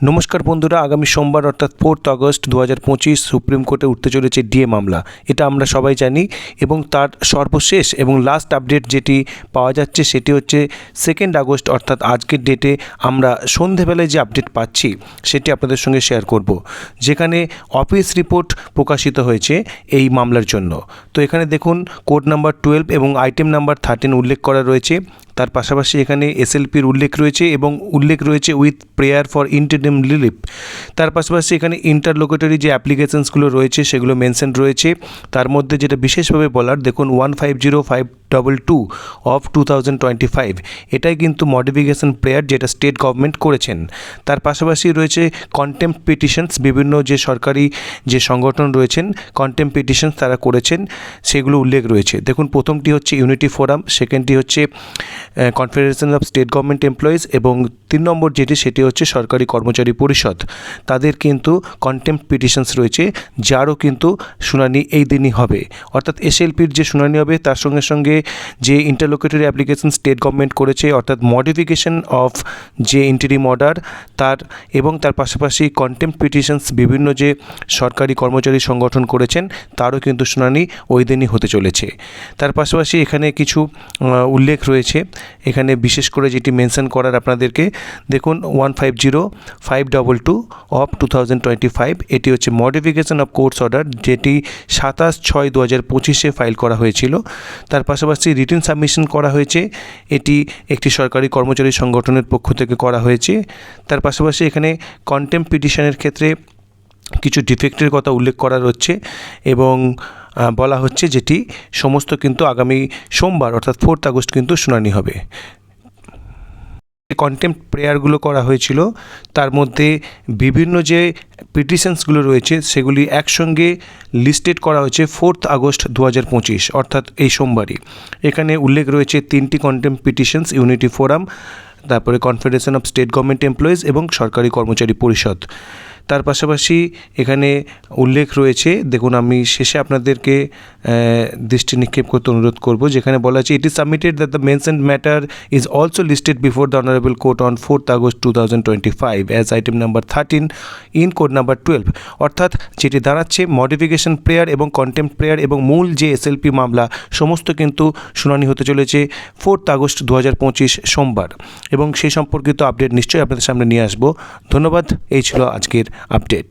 নমস্কার বন্ধুরা, আগামী সোমবার অর্থাৎ ফোর্থ আগস্ট দু হাজার পঁচিশ সুপ্রিম কোর্টে উঠতে চলেছে ডিএ মামলা। এটা আমরা সবাই জানি এবং তার সর্বশেষ এবং লাস্ট আপডেট যেটি পাওয়া যাচ্ছে সেটি হচ্ছে সেকেন্ড আগস্ট অর্থাৎ আজকের ডেটে আমরা সন্ধেবেলায় যে আপডেট পাচ্ছি সেটি আপনাদের সঙ্গে শেয়ার করব। যেখানে অফিস রিপোর্ট প্রকাশিত হয়েছে এই মামলার জন্য। তো এখানে দেখুন কোড নাম্বার টুয়েলভ এবং আইটেম নাম্বার থার্টিন উল্লেখ করা রয়েছে। তার পাশাপাশি এখানে এসএলপির উল্লেখ রয়েছে এবং উল্লেখ রয়েছে with prayer for interim relief তার পাশাপাশি এখানে ইন্টারলোকেটরি যে অ্যাপ্লিকেশনসগুলো রয়েছে, সেগুলো মেনশন রয়েছে। তার মধ্যে যেটা বিশেষভাবে বলার, দেখুন one five zero five double two of two thousand twenty five এটাই কিন্তু মডিফিকেশন প্রেয়ার যেটা স্টেট গভর্নমেন্ট করেছেন। তার পাশাপাশি রয়েছে কন্টেম্প পিটিশনস বিভিন্ন যে সরকারি যে সংগঠন রয়েছেন কন্টেম্প পিটিশনস তারা করেছেন, সেগুলো উল্লেখ রয়েছে। দেখুন, প্রথমটি হচ্ছে ইউনিটি ফোরাম সেকেন্ডটি হচ্ছে confederation of state government employees এবং তিন নম্বর যেটি, সেটি হচ্ছে সরকারি কর্মচারী পরিষদ। তাদের কিন্তু কন্টেম্প পিটিশনস রয়েছে, যারও কিন্তু শুনানি এই দিনই হবে। অর্থাৎ এসএলপির যে শুনানি হবে, তার সঙ্গে সঙ্গে যে ইন্টারলোকেটরি অ্যাপ্লিকেশন স্টেট গভর্নমেন্ট করেছে, অর্থাৎ মডিফিকেশন অফ যে ইন্টারিম অর্ডার তার এবং তার পাশাপাশি কন্টেম্প পিটিশনস বিভিন্ন যে সরকারি কর্মচারী সংগঠন করেছেন, তারও কিন্তু শুনানি ওই দিনই হতে চলেছে। তার পাশাপাশি এখানে কিছু উল্লেখ রয়েছে। এখানে বিশেষ করে যেটি মেনশন করার আপনাদেরকে, দেখুন one five zero five double two of two thousand twenty five এটি হচ্ছে মডিফিকেশন অফ কোর্স অর্ডার যেটি সাতাশ ছয় দু হাজার পঁচিশে ফাইল করা হয়েছিল। তার পাশাপাশি রিটেন সাবমিশন করা হয়েছে, এটি একটি সরকারি কর্মচারী সংগঠনের পক্ষ থেকে করা হয়েছে। তার পাশাপাশি এখানে কন্টেম্প পিটিশনের ক্ষেত্রে কিছু ডিফেক্টের কথা উল্লেখ করা হচ্ছে এবং বলা হচ্ছে যেটি সমস্ত কিন্তু আগামী সোমবার, অর্থাৎ ফোর্থ আগস্ট কিন্তু শুনানি হবে। কন্টেম্প প্রেয়ারগুলো করা হয়েছিল, তার মধ্যে বিভিন্ন যে পিটিশনসগুলো রয়েছে, সেগুলি একসঙ্গে লিস্টেড করা হয়েছে ফোর্থ আগস্ট দু হাজার পঁচিশ, অর্থাৎ এই সোমবারই। এখানে উল্লেখ রয়েছে তিনটি কন্টেম্প পিটিশনস ইউনিটি ফোরাম তারপরে confederation of state government employees এবং সরকারি কর্মচারী পরিষদ। তার পাশাপাশি এখানে উল্লেখ রয়েছে, দেখুন আমি শেষে আপনাদেরকে দৃষ্টি নিক্ষেপ করতে অনুরোধ করব, যেখানে বলা আছে it is submitted that the mention matter is also listed before the honourable court on fourth August two thousand twenty five as item number thirteen in code number twelve অর্থাৎ যেটি দাঁড়াচ্ছে মডিফিকেশন প্রেয়ার এবং contempt prayer এবং মূল যে SLP মামলা, সমস্ত কিন্তু শুনানি হতে চলেছে ফোর্থ আগস্ট দু হাজার পঁচিশ সোমবার। এবং সেই সম্পর্কিত আপডেট নিশ্চয়ই আপনাদের সামনে নিয়ে আসব। ধন্যবাদ, এই ছিল আজকের আপডেট